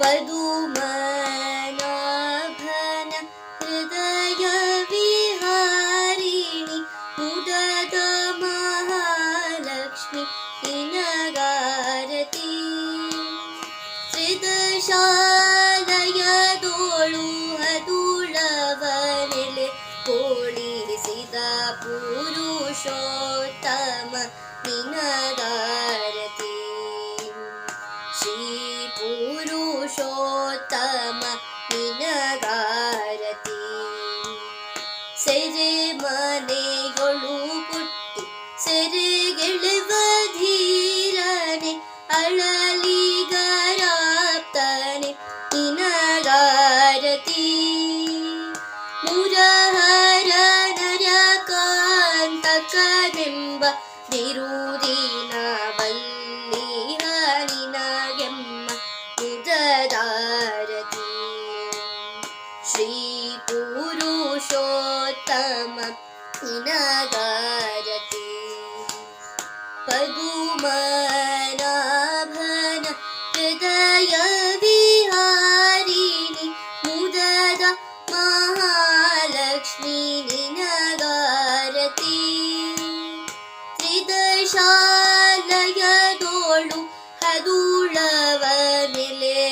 वदुमनभन हृदयविहारिणी पुद महालक्ष्मि त्रिदशालय दोळु ओी कोळिसिद पुरुषोत्तम दिनगा ಪುರುಷೋತ್ತಮ ನಿನಗಾರತಿ ಸೆರೆ ಮನೆಯೊಳು ಪುಟ್ಟಿ ಸೆರೆಗೆಳೆವ ಧೀರನೆ ಅಳಲಿಗರಾಪ್ತನೆ ನಿನಗಾರತಿ ಮುರಹರ ನರಕಾಂತಕನೆಂಬ श्रीपुरुषोत्तमगारति पदुमनाभन हृदयविहारिणि मुदर महालक्ष्मीनि न गारति त्रिदशालय गोळु हदूळव गुणवनिले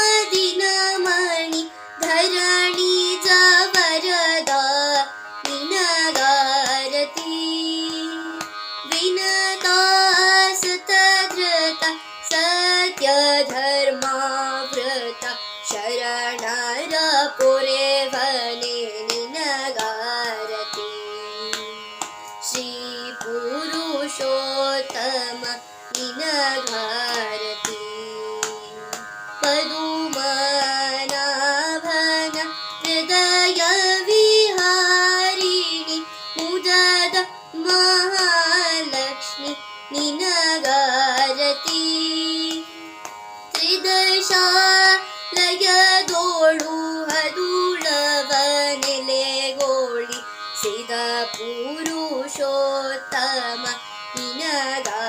शरणदपुरे भने निनगारति। श्रीपुरुषोत्तम निनगारति। पदुमाना भग हृदय विहारिणि उद महालक्ष्मि निनगारति। त्रिदशा पुरुषोत्तम विनगा